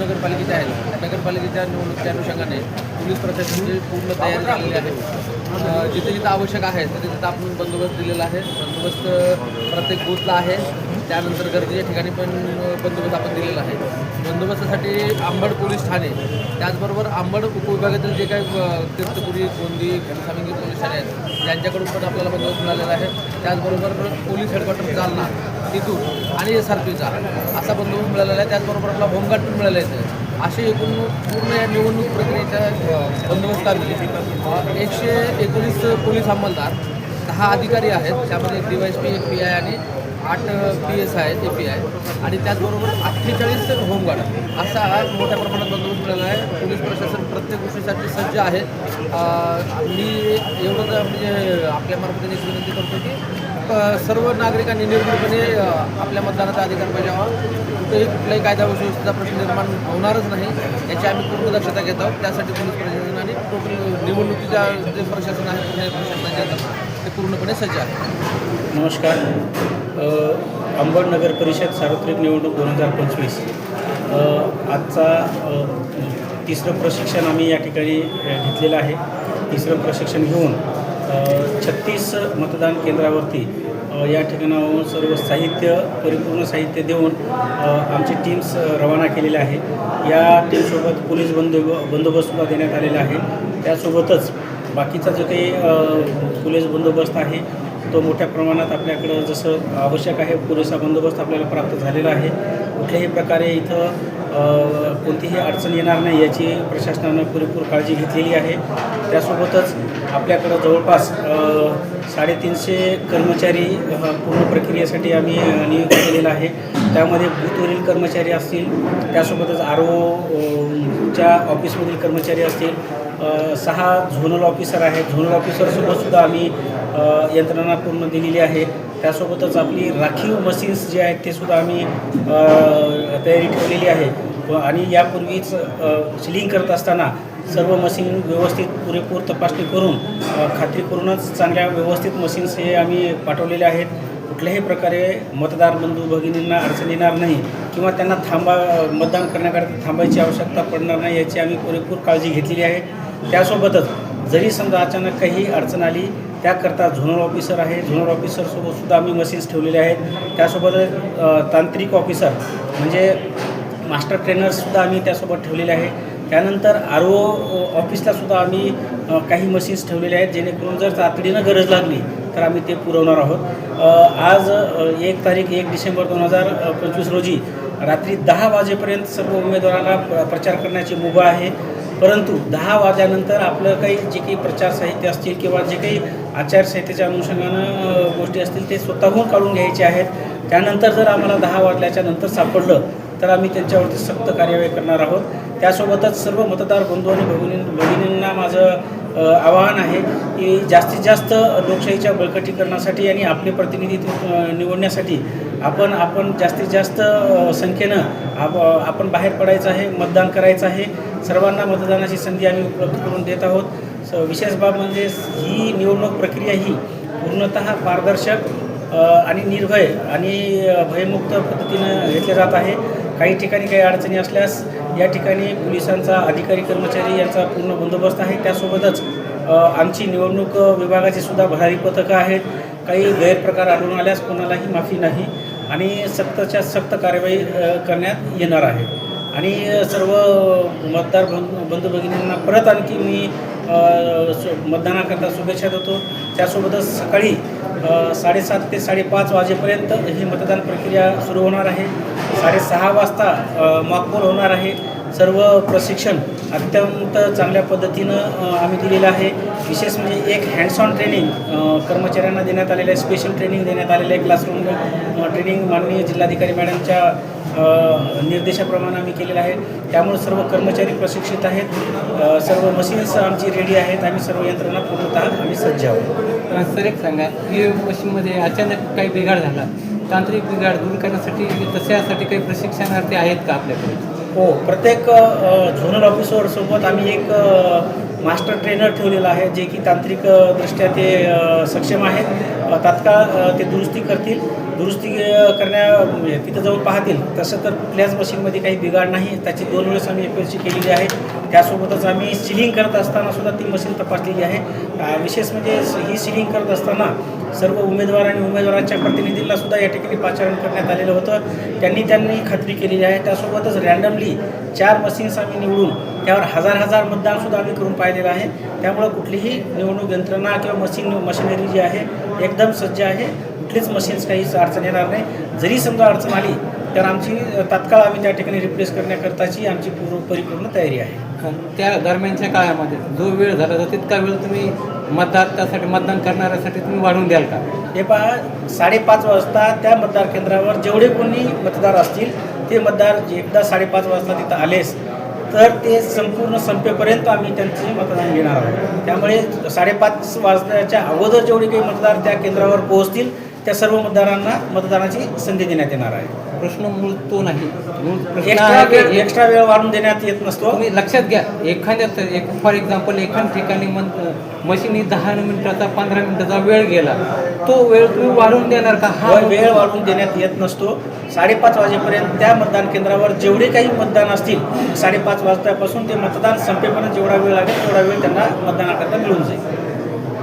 नगरपालिकेच्या आहेत. नगरपालिकेच्या निवडणुकीच्या अनुषंगाने पोलीस प्रशासनाची पूर्ण तयारी झालेली आहे. जिथे जिथं आवश्यक आहे तिथे तिथं आपण बंदोबस्त दिलेला आहे. बंदोबस्त प्रत्येक बूथला आहे. त्यानंतर गर्दीच्या ठिकाणी पण बंदोबस्त आपण दिलेला आहे. बंदोबस्तासाठी आंबड पोलीस ठाणे त्याचबरोबर आंबड उपविभागातील जे काही तीर्थपुरी गोंदी घनसामिंगी पोलीस ठाणे आहेत यांच्याकडून पण आपल्याला बंदोबस्त मिळालेला आहे. त्याचबरोबर पोलीस हेडक्वार्टर जालना तिथून आणि एस आर पीचा असा बंदोबस्त मिळालेला आहे. त्याचबरोबर आपला होमगार्ड पण मिळाला आहे असे एकूण पूर्ण या निवडणूक प्रक्रियेच्या बंदोबस्तामध्ये एकशे एकोणीस पोलीस अंमलदार दहा अधिकारी आहेत. त्यामध्ये एक डी वाय एस पी एक पी आय आणि आठ पी एस आहे ए पी आय आणि त्याचबरोबर अठ्ठेचाळीस होमगार्ड. असा हा मोठ्या प्रमाणात बंदोबस्त मिळाला आहे. पोलीस प्रशासन प्रत्येक गोष्टीसाठी सज्ज आहे. मी एवढंच म्हणजे आपल्या मार्फत एक विनंती करतो की सर्व नागरिकांनी निर्भयपणे आपल्या मतदानाचा अधिकार बजावा कुठेही कुठल्याही कायदा सुव्यवस्थेचा प्रश्न निर्माण होणारच नाही. याची आम्ही पूर्ण दक्षता घेत आहोत. त्यासाठी पोलीस प्रशासन आणि टोटल निवडणुकीच्या जे प्रशासन आहे पुणे ते पूर्णपणे सज्ज आहे. नमस्कार. अंबड नगर परिषद सार्वत्रिक निवडणूक दोन हजार पंचवीस. आजचा तिसरं प्रशिक्षण आम्ही या ठिकाणी घेतलेलं आहे. तिसरं प्रशिक्षण घेऊन छत्तीस मतदान केंद्रावरती या ठिकाणाहून सर्व साहित्य परिपूर्ण साहित्य देऊन आमची टीम्स रवाना केलेल्या आहे. या टीमसोबत पोलीस बंदो बंदोबस्तसुद्धा देण्यात आलेला आहे. त्यासोबतच बाकीचा जो काही पोलीस बंदोबस्त आहे तो मोठ्या प्रमाणात आपल्याकडं जसं आवश्यक आहे पुरेसा बंदोबस्त आपल्याला प्राप्त झालेला आहे. कुठल्याही प्रकारे इथं कोणतीही अडचण येणार नाही याची प्रशासनानं पुरेपूर काळजी घेतलेली आहे. त्यासोबतच आपल्याकडं जवळपास साडेतीनशे कर्मचारी पूर्ण प्रक्रियेसाठी आम्ही नियुक्त केलेला आहे. त्यामध्ये बूथवरील कर्मचारी असतील त्यासोबतच आर ओच्या ऑफिसमधील कर्मचारी असतील सहा झोनल ऑफिसर आहेत. झोनल ऑफिसरसोबतसुद्धा आम्ही यंत्रणा पूर्ण दिलेली आहे. त्यासोबतच आपली राखीव मशीन्स जे आहेत ते सुद्धा आम्ही तयारी ठेवलेली आहे. आणि यापूर्वीच सिलिंग करत असताना सर्व मशीन व्यवस्थित पुरेपूर तपासणी करून खात्री करूनच चांगल्या व्यवस्थित मशीन्स हे आम्ही पाठवलेले आहेत. कुठल्याही प्रकारे मतदार बंधू भगिनींना अडचण येणार नाही किंवा त्यांना थांबा मतदान करण्याकरता थांबायची आवश्यकता पडणार नाही याची आम्ही पुरेपूर काळजी घेतलेली आहे. त्यासोबतच जरी समजा अचानक काही अडचण आली त्याकरता झोनल ऑफिसर आहे. झोनल ऑफिसरसोबत सुद्धा आम्ही मशीन्स ठेवलेले आहेत. त्यासोबतच तांत्रिक ऑफिसर म्हणजे मास्टर ट्रेनर्ससुद्धा आम्ही त्यासोबत ठेवलेले आहे त्यानंतर आर ओ ऑफिसलासुद्धा आम्ही काही मशीन्स ठेवलेल्या आहेत. जेणेकरून जर तातडीनं गरज लागली तर आम्ही ते पुरवणार आहोत. आज एक तारीख एक डिसेंबर दोन हजार पंचवीस रोजी रात्री दहा वाजेपर्यंत सर्व उमेदवारांना प्र- प्रचार करण्याची मुभा आहे. परंतु दहा वाजल्यानंतर आपलं काही जे काही प्रचार साहित्य असतील किंवा जे काही आचारसंहितेच्या अनुषंगानं गोष्टी असतील ते स्वतःहून काढून घ्यायचे आहेत. त्यानंतर जर आम्हाला दहा वाजल्याच्या नंतर सापडलं तर आम्ही त्यांच्यावरती सक्त कार्यवाही करणार आहोत. त्यासोबतच सर्व मतदार बंधू आणि भगिनी भगिनींना माझं आवाहन आहे की जास्तीत जास्त लोकशाहीच्या बळकटीकरणासाठी आणि आपले प्रतिनिधित्व निवडण्यासाठी आपण आपण जास्तीत जास्त संख्येनं आप आपण बाहेर पडायचं आहे मतदान करायचं आहे. सर्वांना मतदानाची संधी आम्ही उपलब्ध करून देत आहोत. स विशेष बाब म्हणजे ही निवडणूक प्रक्रिया ही पूर्णतः पारदर्शक आणि निर्भय आणि भयमुक्त पद्धतीनं घेतले जात आहे. काही ठिकाणी काही अडचणी असल्यास या ठिकाणी पोलिसांचा अधिकारी कर्मचारी यांचा पूर्ण बंदोबस्त आहे. त्यासोबतच आमची निवडणूक विभागाची सुद्धा भरारी पथकं आहेत. काही गैरप्रकार आढळून आल्यास कोणालाही माफी नाही आणि सक्तच्या सक्त कारवाई करण्यात येणार आहे. आणि सर्व मतदार बंधू बंधू भगिनींना परत आणखी मी सु मतदानाकरता शुभेच्छा देतो. त्यासोबतच सकाळी साडेसात ते साडेपाच वाजेपर्यंत ही मतदान प्रक्रिया सुरू होणार आहे. साडेसहा वाजता मॉकपोल होणार आहे. सर्व प्रशिक्षण अत्यंत चांगल्या पद्धतीनं आम्ही दिलेलं आहे. विशेष म्हणजे एक हँड्स ऑन ट्रेनिंग कर्मचाऱ्यांना देण्यात आलेलं आहे. स्पेशल ट्रेनिंग देण्यात आलेलं आहे. क्लासरूम ट्रेनिंग माननीय जिल्हाधिकारी मॅडमच्या निर्देशाप्रमाणे आम्ही केलेलं आहे. त्यामुळे सर्व कर्मचारी प्रशिक्षित आहेत. सर्व मशीन्स आमची रेडी आहेत. आम्ही सर्व यंत्रणा पूर्णतः आम्ही सज्ज आहोत. सर एक सांगा ई मशीनमध्ये अचानक काही बिघाड झाला. तांत्रिक बिघाड दूर करण्यासाठी तशासाठी काही प्रशिक्षणार्थी आहेत का आपल्याकडे? हो प्रत्येक झोनल ऑफिसर सोबत आम्ही एक मास्टर ट्रेनर ठेवलेला आहे जे की तांत्रिक दृष्ट्या ते सक्षम आहेत. तात्काळ ते दुरुस्ती करतील. दुरुस्ती करण्या म्हणजे तिथं जाऊन पाहतील. तसं तर कुठल्याच मशीनमध्ये काही बिघाड नाही. त्याची दोन वेळेस आम्ही एफ एल सी केलेली आहे. त्यासोबतच आम्ही सिलिंग करत असताना सुद्धा ती मशीन तपासलेली आहे. विशेष म्हणजे ही सिलिंग करत असताना सर्व उमेदवार आणि उमेदवारांच्या प्रतिनिधींना सुद्धा या ठिकाणी पाचारण करण्यात आलेलं होतं. त्यांनी त्यांनी खात्री केलेली आहे. त्यासोबतच रँडमली चार मशीन्स आम्ही निवडून त्यावर हजार हजार मतदानसुद्धा आम्ही करून पाहिलेलं आहे. त्यामुळं कुठलीही निवडणूक यंत्रणा किंवा मशीन मशिनरी जी आहे एकदम सज्ज आहे. कुठलीच मशीन्स काहीच अडचण येणार नाही. जरी समजा अडचण आली तर आमची तात्काळ आम्ही त्या ठिकाणी रिप्लेस करण्याकरताची आमची पूर्व परिपूर्ण तयारी आहे. त्या दरम्यानच्या काळामध्ये जो वेळ झाला तर तितका वेळ तुम्ही मतदार त्यासाठी मतदान करणाऱ्यासाठी तुम्ही वाढवून द्याल का? हे पहा साडेपाच वाजता त्या मतदार केंद्रावर जेवढे कोणी मतदार असतील ते मतदार एकदा साडेपाच वाजता तिथं आलेच. तर ते संपूर्ण संपेपर्यंत आम्ही त्यांचे मतदान घेणार आहोत. त्यामुळे साडेपाच वाजताच्या अगोदर जेवढे काही मतदार त्या केंद्रावर पोहोचतील त्या सर्व मतदारांना मतदानाची संधी देण्यात येणार आहे. प्रश्न मूळ तो नाही. मूळ प्रश्न एक्स्ट्रा आहे वेळ की एक- एक्स्ट्रा वेळ वाढून देण्यात येत नसतो. तुम्ही लक्षात घ्या एखाद्यात एक फॉर एक्झाम्पल एखाद्या ठिकाणी मशीनी दहा मिनिटाचा पंधरा मिनिटाचा वेळ गेला तो वेळ तुम्ही वाढवून देणार का? हा वेळ वाढवून देण्यात येत नसतो. साडेपाच वाजेपर्यंत त्या मतदान केंद्रावर जेवढे काही मतदान असतील साडेपाच वाजतापासून ते मतदान संपेपर्यंत जेवढा वेळ लागेल तेवढा वेळ त्यांना मतदानाकरता मिळून जाईल.